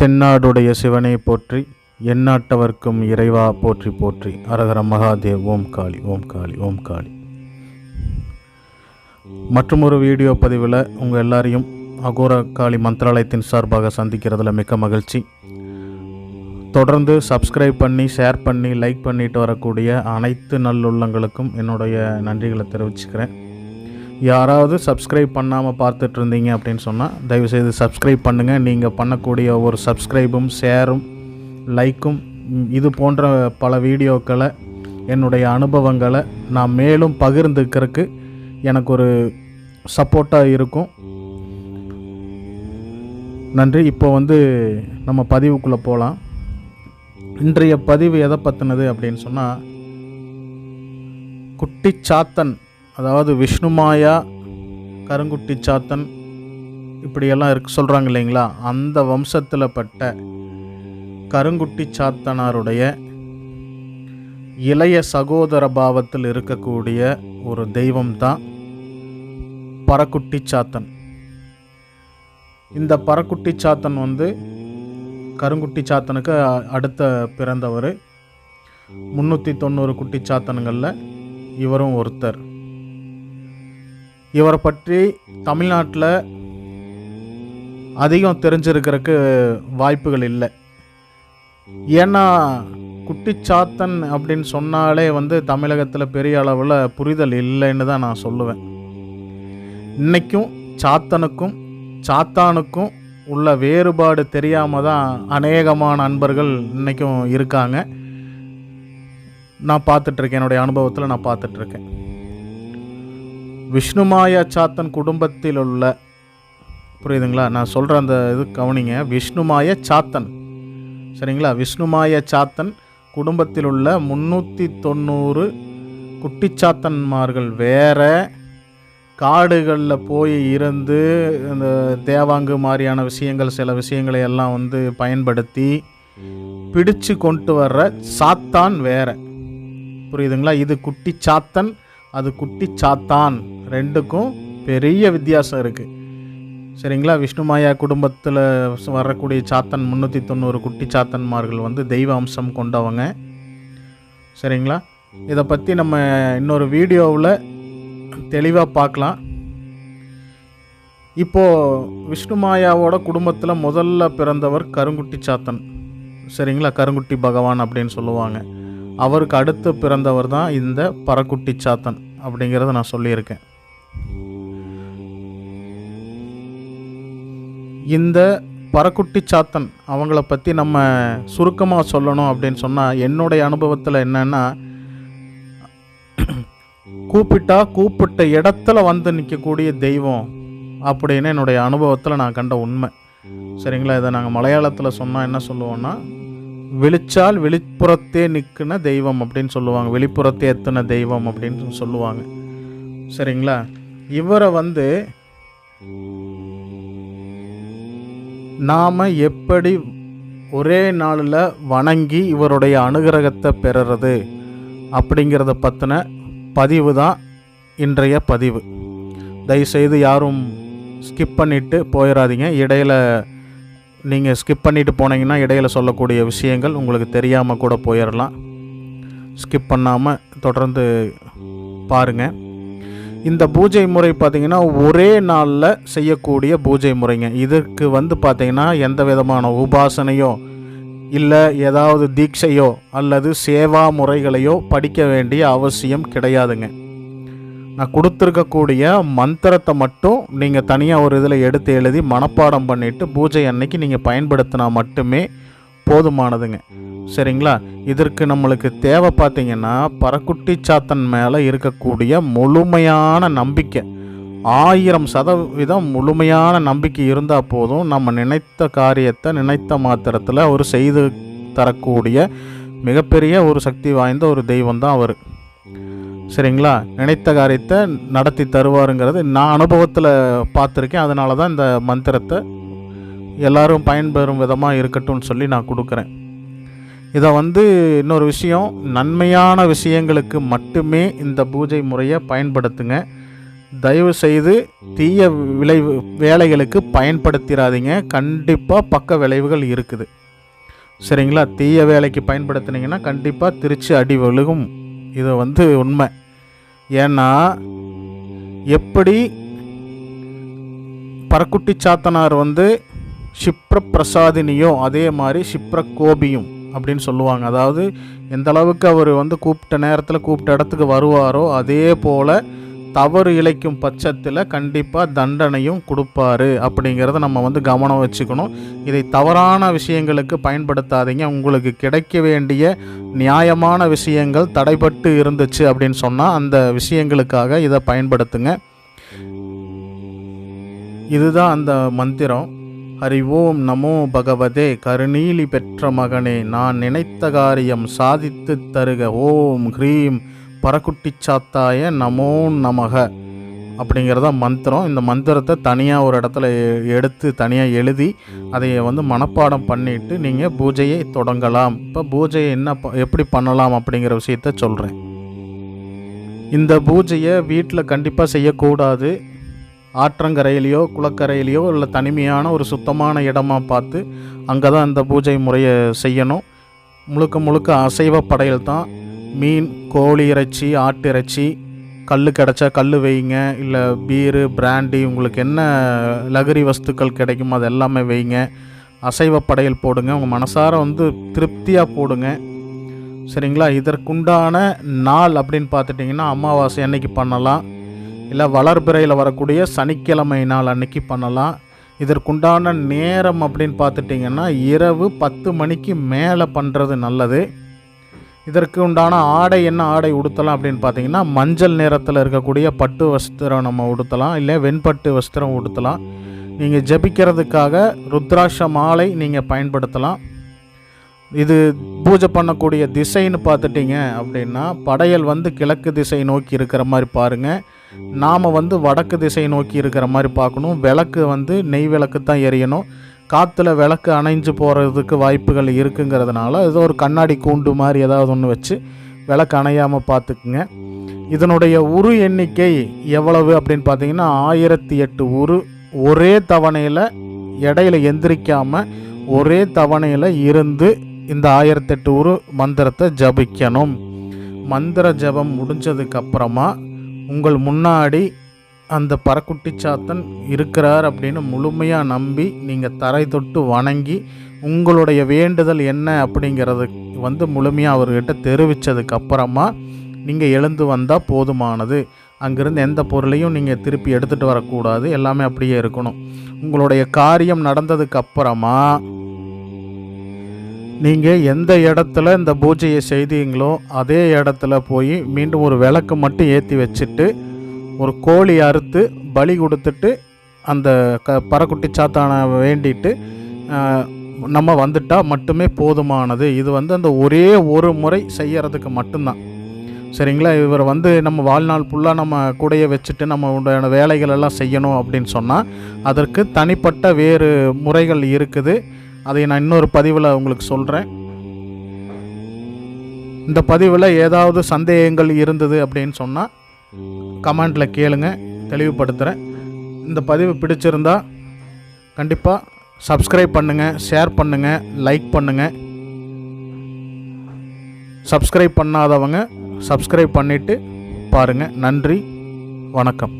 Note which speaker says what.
Speaker 1: தென்னாடுடைய சிவனை போற்றி எந்நாட்டவர்க்கும் இறைவா போற்றி போற்றி. அரகர மகாதேவ் ஓம் காளி ஓம் காளி ஓம் காளி. மற்றும் ஒரு வீடியோ பதிவில் உங்கள் எல்லாரையும் அகோர காளி மந்திராலயத்தின் சார்பாக சந்திக்கிறதுல மிக்க மகிழ்ச்சி. தொடர்ந்து சப்ஸ்கிரைப் பண்ணி ஷேர் பண்ணி லைக் பண்ணிட்டு வரக்கூடிய அனைத்து நல்லுள்ளங்களுக்கும் என்னுடைய நன்றிகளை தெரிவிச்சுக்கிறேன். யாராவது சப்ஸ்கிரைப் பண்ணாமல் பார்த்துட்டு இருந்தீங்க அப்படின்னு சொன்னால் தயவுசெய்து சப்ஸ்கிரைப் பண்ணுங்கள் நீங்கள் பண்ணக்கூடிய ஒவ்வொரு சப்ஸ்கிரைபும் ஷேரும் லைக்கும் இது போன்ற பல வீடியோக்களை என்னுடைய அனுபவங்களை நான் மேலும் பகிர்ந்துக்கிறதுக்கு எனக்கு ஒரு சப்போர்ட்டாக இருக்கும். நன்றி. இப்போ வந்து நம்ம பதிவுக்குள்ளே போகலாம் இன்றைய பதிவு எதை பற்றினது அப்படின்னு சொன்னால் குட்டி சாத்தன் அதாவது விஷ்ணுமாயா கருங்குட்டி சாத்தன் இப்படியெல்லாம் இருக்கு சொல்கிறாங்க இல்லைங்களா? அந்த வம்சத்தில் பட்ட கருங்குட்டி சாத்தனாருடைய இளைய சகோதர பாவத்தில் இருக்கக்கூடிய ஒரு தெய்வம் தான் பரக்குட்டி சாத்தன். இந்த பரக்குட்டி சாத்தன் வந்து கருங்குட்டி சாத்தனுக்கு அடுத்த பிறந்தவர். முந்நூற்றி தொண்ணூறு குட்டி சாத்தனுங்களில் இவரும் ஒருத்தர். இவரை பற்றி தமிழ்நாட்டில் அதிகம் தெரிஞ்சிருக்கிறதுக்கு வாய்ப்புகள் இல்லை. ஏன்னா குட்டிச்சாத்தன் அப்படின்னு சொன்னாலே வந்து தமிழகத்தில் பெரிய அளவில் புரிதல் இல்லைன்னு தான் நான் சொல்லுவேன். இன்றைக்கும் சாத்தனுக்கும் சாத்தானுக்கும் உள்ள வேறுபாடு தெரியாமல் தான் அநேகமான நண்பர்கள் இன்றைக்கும் இருக்காங்க. நான் பார்த்துட்ருக்கேன் என்னுடைய அனுபவத்தில் நான் பார்த்துட்ருக்கேன் விஷ்ணுமாயா சாத்தன் குடும்பத்தில் உள்ள புரியுதுங்களா? நான் சொல்கிற அந்த இது கவனிங்க. விஷ்ணுமாய சாத்தன். சரிங்களா? விஷ்ணுமாய சாத்தன் குடும்பத்தில் உள்ள முந்நூற்றி தொண்ணூறு குட்டிச்சாத்தன்மார்கள் வேற காடுகளில் போய் இருந்து இந்த தேவாங்கு மாதிரியான விஷயங்கள் சில விஷயங்களை எல்லாம் வந்து பயன்படுத்தி பிடிச்சு கொண்டு வர்ற சாத்தான் வேற. புரியுதுங்களா? இது குட்டி சாத்தன் அது குட்டி சாத்தான். ரெண்டுக்கும் பெரிய வித்தியாசம் இருக்குது சரிங்களா? விஷ்ணுமாயா குடும்பத்தில் வரக்கூடிய சாத்தன் முந்நூற்றி தொண்ணூறு குட்டி சாத்தன்மார்கள் வந்து தெய்வ அம்சம் கொண்டவங்க. சரிங்களா? இதை பற்றி நம்ம இன்னொரு வீடியோவில் தெளிவாக பார்க்கலாம் இப்போது விஷ்ணுமாயாவோட குடும்பத்தில் முதல்ல பிறந்தவர் கருங்குட்டி சாத்தன். சரிங்களா? கருங்குட்டி பகவான் அப்படின்னு சொல்லுவாங்க. அவருக்கு அடுத்து பிறந்தவர் தான் இந்த பரக்குட்டி சாத்தன் அப்படிங்கிறத நான் சொல்லியிருக்கேன். இந்த பரக்குட்டி சாத்தன் அவங்கள பற்றி நம்ம சுருக்கமாக சொல்லணும் அப்படின்னு சொன்னால் என்னுடைய அனுபவத்தில் என்னன்னா கூப்பிட்டா கூப்பிட்ட இடத்துல வந்து நிற்கக்கூடிய தெய்வம் அப்படின்னு என்னுடைய அனுபவத்தில் நான் கண்ட உண்மை. சரிங்களா? இதை நாங்கள் மலையாளத்தில் சொன்னால் என்ன சொல்லுவோன்னா விழிச்சால் வெளிப்புறத்தே நிற்குன தெய்வம் அப்படின்னு சொல்லுவாங்க. வெளிப்புறத்தே எத்தனை தெய்வம் அப்படின்னு சொல்லுவாங்க. சரிங்களா? இவரை வந்து நாம் எப்படி ஒரே நாளில் வணங்கி இவருடைய அனுகிரகத்தை பெறுறது அப்படிங்கிறத பற்றின பதிவு தான் இன்றைய பதிவு. தயவுசெய்து யாரும் ஸ்கிப் பண்ணிவிட்டு போயிடாதீங்க இடையில நீங்கள் ஸ்கிப் பண்ணிட்டு போனீங்கன்னா இடையில சொல்லக்கூடிய விஷயங்கள் உங்களுக்கு தெரியாமல் கூட போயிடலாம் ஸ்கிப் பண்ணாமல் தொடர்ந்து பாருங்கள் இந்த பூஜை முறை பார்த்தீங்கன்னா ஒரே நாளில் செய்யக்கூடிய பூஜை முறைங்க. இதற்கு வந்து பார்த்திங்கன்னா எந்த விதமான உபாசனையோ இல்லை ஏதாவது தீட்சையோ அல்லது சேவா முறைகளையோ படிக்க வேண்டிய அவசியம் கிடையாதுங்க. நான் கொடுத்துருக்கக்கூடிய மந்திரத்தை மட்டும் நீங்கள் தனியாக ஒரு இதில் எடுத்து எழுதி மனப்பாடம் பண்ணிவிட்டு பூஜை அன்னைக்கு நீங்கள் பயன்படுத்தினா மட்டுமே போதுமானதுங்க. சரிங்களா? இதற்கு நம்மளுக்கு தேவை பார்த்தீங்கன்னா பறக்குட்டி சாத்தன் மேலே இருக்கக்கூடிய முழுமையான நம்பிக்கை. ஆயிரம் சதவீதம் முழுமையான நம்பிக்கை இருந்தால் போதும் நம்ம நினைத்த காரியத்தை நினைத்த மாத்திரத்தில் அவர் செய்து தரக்கூடிய மிகப்பெரிய ஒரு சக்தி வாய்ந்த ஒரு தெய்வம் தான் அவர். சரிங்களா? நினைத்த காரியத்தை நடத்தி தருவாருங்கிறது நான் அனுபவத்தில் பார்த்துருக்கேன். அதனால தான் இந்த மந்திரத்தை எல்லாரும் பயன்பெறும் விதமாக இருக்கட்டும்னு சொல்லி நான் கொடுக்குறேன். இதை வந்து இன்னொரு விஷயம் நன்மையான விஷயங்களுக்கு மட்டுமே இந்த பூஜை முறையை பயன்படுத்துங்க. தயவு செய்து தீய விளைவு வேலைகளுக்கு பயன்படுத்திடாதீங்க கண்டிப்பாக பக்க விளைவுகள் இருக்குது. சரிங்களா? தீய வேலைக்கு பயன்படுத்துனீங்கன்னா கண்டிப்பாக திருச்சி அடி விழுகும். இது வந்து உண்மை. ஏன்னா எப்படி பரக்குட்டி சாத்தனார் வந்து ஷிப்ர பிரசாதினியும் அதே மாதிரி ஷிப்ர கோபியும் அப்படின்னு சொல்லுவாங்க. அதாவது எந்த அளவுக்கு அவர் வந்து கூப்பிட்ட நேரத்தில் கூப்பிட்ட இடத்துக்கு வருவாரோ அதே போல் தவறு இழைக்கும் பட்சத்தில் கண்டிப்பாக தண்டனையும் கொடுப்பாரு. அப்படிங்கிறத நம்ம வந்து கவனம் வச்சுக்கணும். இதை தவறான விஷயங்களுக்கு பயன்படுத்தாதீங்க. உங்களுக்கு கிடைக்க வேண்டிய நியாயமான விஷயங்கள் தடைபட்டு இருந்துச்சு அப்படின்னு சொன்னால் அந்த விஷயங்களுக்காக இதை பயன்படுத்துங்க. இதுதான் அந்த மந்திரம். ஹரி ஓம் நமோ பகவதே கருணீலி பெற்ற மகனே நான் நினைத்த காரியம் சாதித்து தருக. ஓம் ஹ்ரீம் பறக்குட்டி சாத்தாய நமோ நமக அப்படிங்கிறத மந்திரம். இந்த மந்திரத்தை தனியாக ஒரு இடத்துல எடுத்து தனியாக எழுதி அதை வந்து மனப்பாடம் பண்ணிட்டு நீங்கள் பூஜையை தொடங்கலாம். இப்போ பூஜையை என்ன ப- எப்படி பண்ணலாம் அப்படிங்கிற விஷயத்த சொல்கிறேன் இந்த பூஜையை வீட்டில் கண்டிப்பாக செய்யக்கூடாது. ஆற்றங்கரையிலையோ குளக்கரையிலையோ இல்லை தனிமையான ஒரு சுத்தமான இடமாக பார்த்து அங்கே தான் இந்த பூஜை முறையை செய்யணும். முழுக்க முழுக்க அசைவ படையல் தான். மீன் கோழி இறைச்சி ஆட்டு இறைச்சி கல் கிடச்சா கல் வைங்க இல்லை பீரு பிராண்டி உங்களுக்கு என்ன லகரி வஸ்துக்கள் கிடைக்குமோ அது எல்லாமே வைங்க அசைவ படையல் போடுங்க உங்கள் மனசார வந்து திருப்தியாக போடுங்க. சரிங்களா? இதற்குண்டான நாள் அப்படின்னு பார்த்துட்டிங்கன்னா அமாவாசை அன்னைக்கு பண்ணலாம். இல்லை வளர்பிறையில் வரக்கூடிய சனிக்கிழமை நாள் அன்னைக்கு பண்ணலாம். இதற்குண்டான நேரம் அப்படின்னு பார்த்துட்டிங்கன்னா இரவு பத்து மணிக்கு மேலே பண்ணுறது நல்லது. இதற்கு உண்டான ஆடை என்ன ஆடை உடுத்தலாம் அப்படின்னு பார்த்தீங்கன்னா மஞ்சள் நிறத்தில் இருக்கக்கூடிய பட்டு வஸ்திரம் நம்ம உடுத்தலாம் இல்லை வெண்பட்டு வஸ்திரம் உடுத்தலாம். நீங்கள் ஜெபிக்கிறதுக்காக ருத்ராட்ச மாலை நீங்கள் பயன்படுத்தலாம். இது பூஜை பண்ணக்கூடிய திசைன்னு பார்த்துட்டிங்க அப்படின்னா படையல் வந்து கிழக்கு திசை நோக்கி இருக்கிற மாதிரி பாருங்கள் நாம் வந்து வடக்கு திசை நோக்கி இருக்கிற மாதிரி பார்க்கணும். விளக்கு வந்து நெய் விளக்கு தான் எரியணும். காற்றுல விளக்கு அணைஞ்சு போகிறதுக்கு வாய்ப்புகள் இருக்குங்கிறதுனால ஏதோ ஒரு கண்ணாடி கூண்டு மாதிரி ஏதாவது ஒன்று வச்சு விளக்கு அணையாமல் பார்த்துக்குங்க. இதனுடைய உரு எண்ணிக்கை எவ்வளவு அப்படின்னு பார்த்தீங்கன்னா ஆயிரத்தி எட்டு உரு ஒரே தவணையில் இடையில எந்திரிக்காமல் ஒரே தவணையில் இருந்து இந்த ஆயிரத்தெட்டு உரு மந்திரத்தை ஜபிக்கணும். மந்திர ஜபம் முடிஞ்சதுக்கப்புறமா உங்கள் முன்னாடி அந்த பறக்குட்டி சாத்தன் இருக்கிறார் அப்படின்னு முழுமையாக நம்பி நீங்கள் தரை தொட்டு வணங்கி உங்களுடைய வேண்டுதல் என்ன அப்படிங்கிறது வந்து முழுமையாக அவர்கிட்ட தெரிவித்ததுக்கு அப்புறமா நீங்கள் எழுந்து வந்தால் போதுமானது. அங்கிருந்து எந்த பொருளையும் நீங்கள் திருப்பி எடுத்துகிட்டு வரக்கூடாது. எல்லாமே அப்படியே இருக்கணும். உங்களுடைய காரியம் நடந்ததுக்கு அப்புறமா நீங்கள் எந்த இடத்துல இந்த பூஜையை செய்தீங்களோ அதே இடத்துல போய் மீண்டும் ஒரு விளக்கு மட்டும் ஏற்றி வச்சுட்டு ஒரு கோழி அறுத்து பலி கொடுத்துட்டு அந்த க பறக்குட்டி சாத்தானை வேண்டிட்டு நம்ம வந்துட்டால் மட்டுமே போதுமானது. இது வந்து அந்த ஒரே ஒரு முறை செய்யறதுக்கு மட்டும்தான். சரிங்களா? இவர் வந்து நம்ம வாழ்நாள் ஃபுல்லாக நம்ம கூடையே வச்சுட்டு நம்ம உண்டான வேலைகள் எல்லாம் செய்யணும் அப்படின்னு சொன்னால் அதற்கு தனிப்பட்ட வேறு முறைகள் இருக்குது. அதை நான் இன்னொரு பதிவில் உங்களுக்கு சொல்கிறேன் இந்த பதிவில் ஏதாவது சந்தேகங்கள் இருந்தது அப்படின்னு சொன்னால் கமெண்டில் கேளுங்க தெளிவுபடுத்துகிறேன் இந்த பதிவு பிடிச்சிருந்தா கண்டிப்பாக சப்ஸ்கிரைப் பண்ணுங்கள் ஷேர் பண்ணுங்கள் லைக் பண்ணுங்கள் சப்ஸ்கிரைப் பண்ணாதவங்க சப்ஸ்கிரைப் பண்ணிவிட்டு பாருங்கள் நன்றி வணக்கம்.